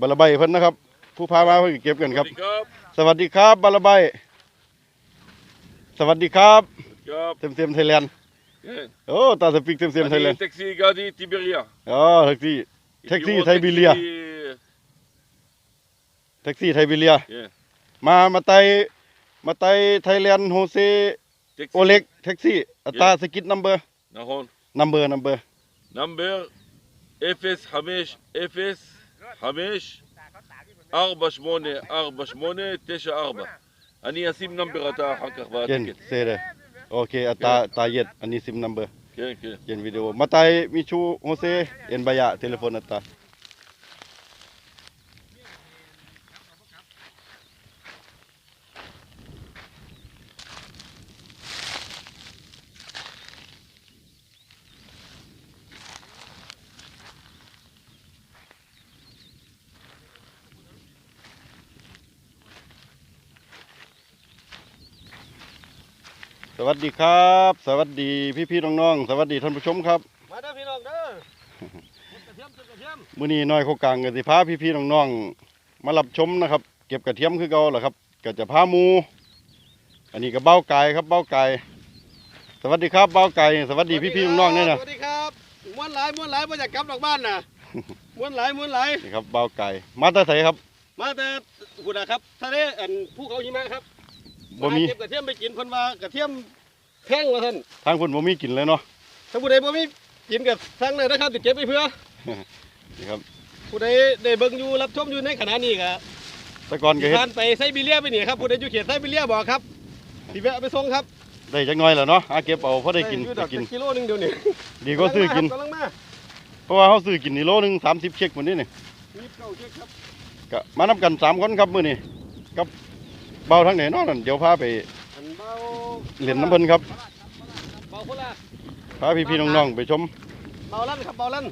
บาลาใบเพิ่นนะครับ ผู้พามาเพื่อเก็บกันครับ สวัสดีครับบาลาใบสวัสดีครับเต็มเต็มไทยแลนด์โอ้ตาสปิกเต็มเต็มไทยแลนด์แท็กซี่กาดีติเบรียอ๋อแท็กซี่แท็กซี่ไทยบิเลียแท็กซี่ไทยบิเลียมามาไตมาไตไทยแลนด์โฮเซโอเล็กแท็กซี่อัตราสกิทนัมเบอร์นัมเบอร์นัมเบอร์นัมเบอร์เอฟเอสฮามิชเอฟเอส ย็นวิดีโอมาไตมิชูโฮเซเอ็นบายะเทเลโฟนอัตร สวัสดีครับ สวัสดีพี่พี่ๆน้องๆสวัสดีท่านผู้ชมครับมาเด้อพี่น้องเด้อจุดกระเทียมจุดกระเทียมมื้อนี้น้อยโคกลางก็สิพาพี่พี่ๆน้องๆมารับชมนะครับ เก็บกระเทียมคือเก่าแหละครับก็จะพาหมู อันนี้ก็เบ้าไก่ครับเบ้าไก่สวัสดีครับเบ้าไก่สวัสดีพี่พี่ๆน้องๆเนี่ยนะสวัสดีครับม้วนหลายม้วนหลายมาจากกลับดอกบ้านน่ะม้วนหลายม้วนหลายนี่ครับเบ้าไก่มาแต่ไสครับ มาแต่หุ่นนะครับทะเลอันภูเขาหิมะครับ บ่มีเก็บกระเทียมไปกินเพิ่นว่ากระเทียมแพงว่าท่านทางคุณบ่มีกินเลยเนาะถ้าผู้ใดบ่มีกินกับทั้งเลยนะครับติดเก็บไปเพื่อนี่ครับผู้ใดได้เบิ่งอยู่รับชมอยู่ในขณะนี้ก็แต่ก่อนก็เฮ็ดผ่านไปไซบีเรียไปนี่ครับผู้ใดอยู่เขตไซบีเรียบอกครับสิแวะไปส่งครับได้จักหน่อยแล้วเนาะหาเก็บเอาพอได้กินอยู่ดได้กินกิโลหนึงเดี๋ยวนี้ดีก็ซื้อกินเพราะว่าเฮาซื้อกินนี่โลหนึง30เช็คหมดนี่นี่มีเก้าเช็คครับก็มานํกันสามคนครับมื้อนี้กับ เบาทางไหนเนาะนั่นเดี๋ยวพาไปอันเบาเล่นน้ำเพิ่นครับเบาโคราชพาพี่ๆน้องๆไปชมเบาลั่นครับเบาลั่น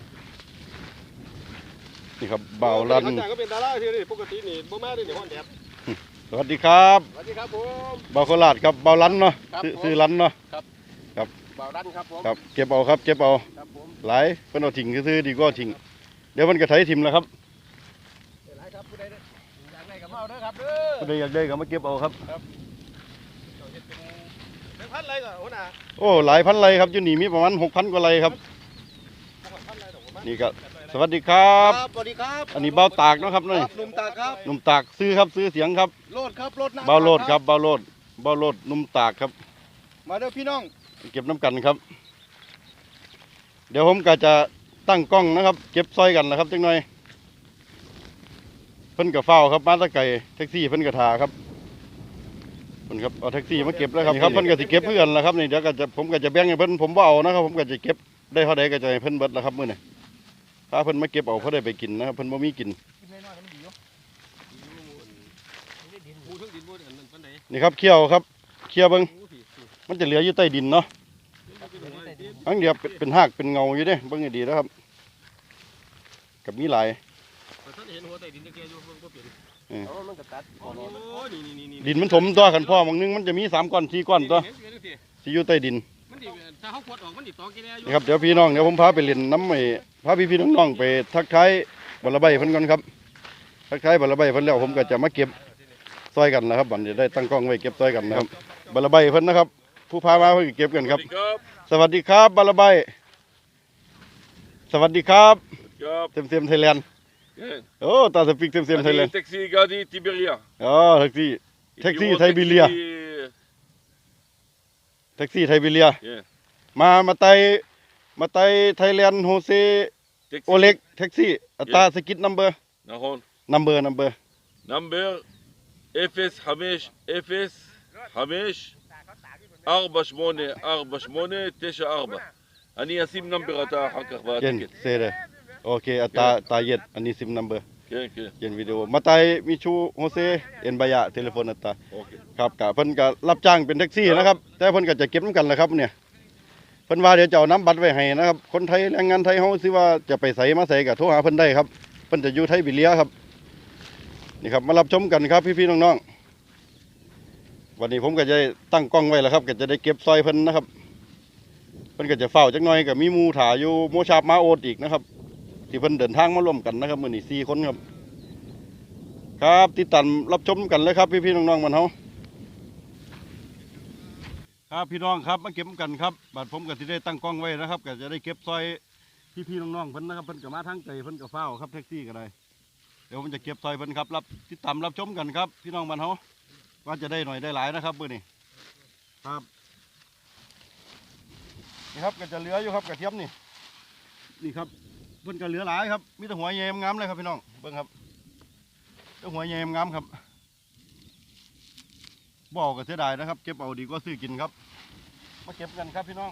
นี่ครับเบาลันเขาจ้างก็เป็นดาราที่นี่ปกตินี่บ่มาได้ในห้องแดดสวัสดีครับสวัสดีครับผมเบาโคราชครับเบาลันเนาะครับซื้อผมซื้อลันเนาะเบาลั่นครับผมครับเก็บเอาครับเก็บเอาครับผมหลายเพิ่นเอาทิ้งซื้อๆดีกว่าทิ้งเดี๋ยวมันก็ไถทิ่มแล้วครับ หลายครับผู้ใดอยากได้กับเมาเด้อ ครับเด้อผู้ใดอยากได้ก็มาเก็บเอาครับเป็นพันไรก่อนหัวหน้าโอ้หลายพันไรครับอยู่นี่มีประมาณ6,000กว่าไรครับ พันไรดอกประมาณนี่ก็สวัสดีครับ สวัสดีครับอันนี้เบาตากเนาะครับนี่หนุ่มตาครับหนุ่มตากซื้อครับซื้อเสียงครับโลดครับโลดนะเบาโลดครับเบาโลดเบาโลดหนุ่มตากครับ มาเด้อพี่น้องเก็บน้ำกันครับ เดี๋ยวผมก็จะตั้งกล้องนะครับ เก็บซอยกันนะครับจังหน่อย เพิ่นกับเฝ้าครับมาตะไก่แท็กซี่เพิ่นกับทาครับเพิ่นครับเอาแท็กซี่มาเก็บแล้วครับนี่ครับเพิ่นก็สิเก็บเพื่อนแล้วครับนี่เดี๋ยวก็จะผมก็จะแบ่งให้เพิ่นผมบ่เอานะครับผมก็จะเก็บได้เท่าใดก็จะให้เพิ่นเบิดแล้วครับมื้อนี้ถ้าเพิ่นมาเก็บเอาเพิ่นได้ไปกินนะครับเพิ่นบ่มีกินผู้ทั้งดินผู้อันนั้นปานใดนี่ครับเคี่ยวครับเคี่ยวเบิ่งมันจะเหลืออยู่ใต้ดินเนาะอันเดียวเป็นเป็นหากเป็นเงาอยู่เด้เบิ่งให้ดีนะครับกับมีหลาย ท่านเห็นหัวใต้ดินตะเกียอยู่เพิ่นบ่เปลี่ยนเออโอ้มันก็ตัดโอ้นี่นี่นี่ดินมันถมตัวกันพ่อบางนึงมันจะมีสามก้อนสี่ก้อนตัวสิอยู่ใต้ดินมันดิถ้าเฮาขวดออกมันดิตอกกี่แน่อยู่นี่ครับเดี๋ยวพี่น้องเดี๋ยวผมพาไปเล่นน้ำไอ้พาพี่พี่น้องๆไปทักทายบลาใบเพิ่นก่อนครับ ทักทายบลาใบเพิ่นแล้วผมก็จะมาเก็บซอยกันนะครับบัดนี้ได้ตั้งกล้องไว้เก็บซอยกันนะครับบลาใบเพิ่นนะครับ ผู้พามาเพิ่นก็เก็บกันครับ สวัสดีครับสวัสดีครับบลาใบสวัสดีครับครับเต็มเต็มไทยแลนด์ כן. או, אתה תפיק אתם סיימת אליהם. אני טקסי גדי טיבריה. אה, טקסי. טקסי טייביליה. טקסי טייביליה. מה, מתי, מתי תאילנד הוסה אולק טקסי? אתה סקיט נאמבר? נכון. נאמבר, נאמבר. נאמבר 0505 484894 אני אשים נאמבר אתה אחר כך בתקן. כן, בסדר. Okay, ata tayet ani sim number. Okay, okay. เขียนวิดีโอมาไตมีชูโฮเซเอ็นบายะเทเลโฟนอัตาโอเคครับกะเพิ่นก็รับจ้างเป็นแท็กซี่นะครับ แต่เพิ่นก็จะเก็บน้ำกันแหละครับเนี่ยเพิ่นว่าเดี๋ยวจะเอาน้ำบัตรไว้ให้นะครับ คนไทยแรงงานไทยเขาซื้อว่าจะไปใส่มาใส่กับโทรหาเพิ่นได้ครับเพิ่นจะอยู่ไทยบิเลียครับ นี่ครับมารับชมกันครับพี่ๆน้องๆวันนี้ผมก็จะตั้งกล้องไว้แล้วครับ ก็จะได้เก็บซอยเพิ่นนะครับ เพิ่นก็จะเฝ้าจักหน่อยกับมีมูถ่าอยู่โมชาบมาโอดอีกนะครับ ที่เพิ่นเดินทางมาร่วมกันนะครับมือนี้4คนครับ ครับติดตามรับชมกันเลยครับ พี่ๆน้องๆมันเฮาครับพี่น้องครับมาเก็บกันครับบัดผมก็สิได้ตั้งกล้องไว้นะครับก็จะได้เก็บซอยพี่ๆน้องๆเพิ่นนะครับเพิ่นก็มาทางไกลเพิ่นก็เฝ้าครับแท็กซี่ก็ได้เดี๋ยวผมจะเก็บซอยเพิ่นครับรับติดตามรับชมกันครับ พี่น้องมันเฮาว่าจะได้หน่อยได้หลายนะครับมื้อนี้ครับนี่ครับก็จะเหลืออยู่ครับกระเทียมนี่นี่ครับ เพิ่นก็เหลือหลายครับมีแต่หัวแยมงามเลยครับพี่น้องเบิ่งครับเจ้าหัวแยมงามครับบอกก็เสียดายนะครับ เก็บเอาดีกว่าซื้อกินครับ มาเก็บกันครับพี่น้อง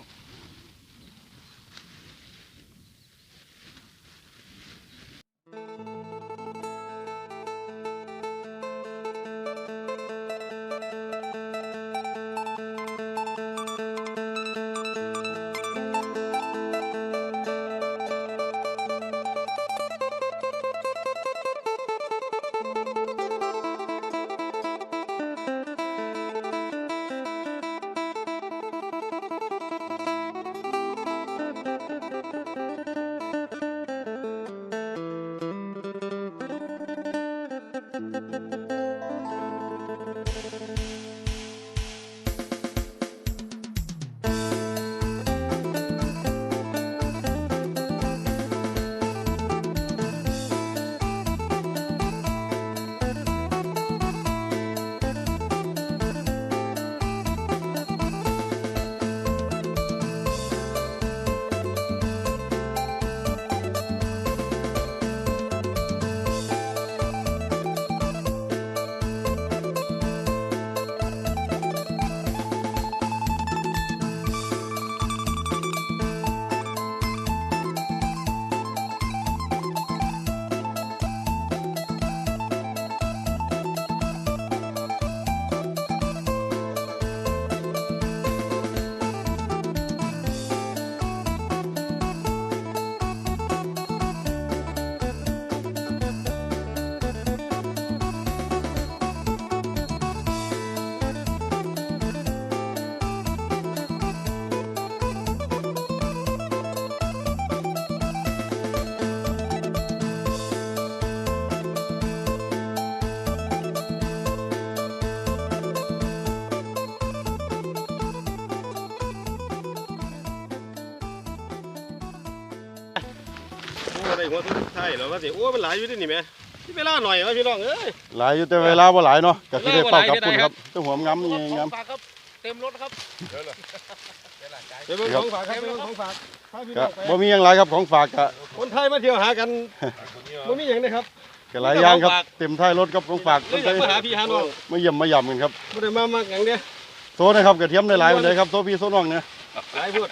โอ้ได้หัวทุกไทยแล้วว่าสิโอ้มันหลายอยู่ดินี่แม่ที่เวลาหน่อยวะพี่น้องเอ้ยหลายอยู่แต่เวลาบ่หลายเนาะก็สิได้เฝ้ากับคุณครับเจ้าหัวงามนี่งามฝากครับเต็มรถครับเดี๋ยวเบิ่งของฝากครับเบิ่งของฝากพาพี่ก็น้องไปบ่มีหยังหลายครับของฝากก็คนไทยมาเที่ยวหากันบ่มีหยังนะครับก็หลายอย่างครับเต็มท้ายรถครับของฝากเลยอยากมาหาพี่หาน้องมาเยี่ยมมาย่ำกันครับบ่ได้มามักหยังเด้โซนะครับกระเทียมได้หลายปานใดครับโซพี่โซน้องเนี่ยหลายพูด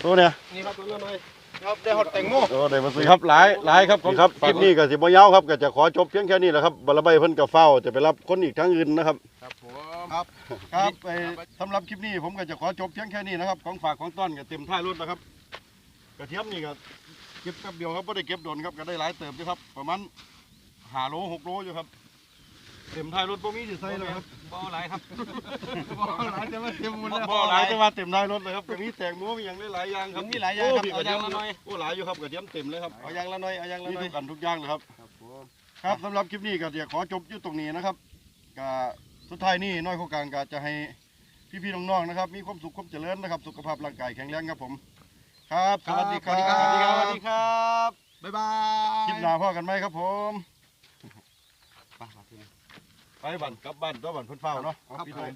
โซเนี่ยนี่ครับตัวน้อยครับได้ฮอดแตงโมโอ้ได้มาซื้อครับหลายหลายครับของครับคลิปนี้ก็สิบ่ยาวครับก็จะขอจบเพียงแค่นี้แหละครับบารใบเพิ่นก็เฝ้าจะไปรับคนอีกทั้งอื่นนะครับ ครับผมครับครับไปสำหรับคลิปนี้ผมก็จะขอจบเพียงแค่นี้นะครับของฝากของต้อนก็เต็มท้ายรถแล้วครับกระเทียมนี่ก็เก็บแป๊บเดียวครับไม่ได้เก็บโดนครับก็ได้หลายเติบอยู่ครับประมาณห้าโลหกโลอยู่ครับ เต็มท้ายรถบ่มีสิใส่เลยครับบ่หลายครับบ่หลายจะมาเต็มหมดแล้วบ่หลายแต่ว่าเต็มท้ายรถเลยครับก็มีแตงโมมีอย่างหลายๆอย่างครับมันมีหลายอย่างครับโพี่กระเทียมเอาอย่างละหน่อยโอ้หลายอยู่ครับกระเทียมเต็มเลยครับเอาอย่างละหน่อยเอาอย่างละมีหน่อทุยกอันทุกอย่างเลยครับครับสำหรับคลิปนี้ก็จะขอจบอยู่ตรงนี้นะครับก็สุดท้ายนี้น้อยโครงการก็จะให้พี่ๆน้องๆนะครับ มีความสุขความเจริญนะครับ สุขภาพร่างกายแข็งแรงครับผม ครับสวัสดีครับสวัสดีครับสวัสดีครับบ๊ายบายคลิปหน้าพ่อกันไหมครับผมไป บันกลับบ้านตัวบันเพิ่นเฝ้าเนาะครับพี่โดม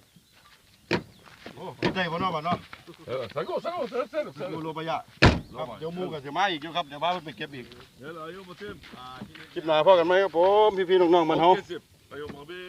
โอ้เฮ็ดได้บ่นาะบันเนาะเออสังกูสังกูเสร็จเสร็จเสร็จมูโลปะยะครับเดี๋ยวหมูกับเสิม้อีกเดี๋ยวครับเดี๋ยวบ้าเพิ่นไปเก็บอีกเดี๋ยวอายุมาเต็มคลิปหน้าพ่อกันไหมครับผมพี่ๆน้องๆมันเฮาอายุบ่เต็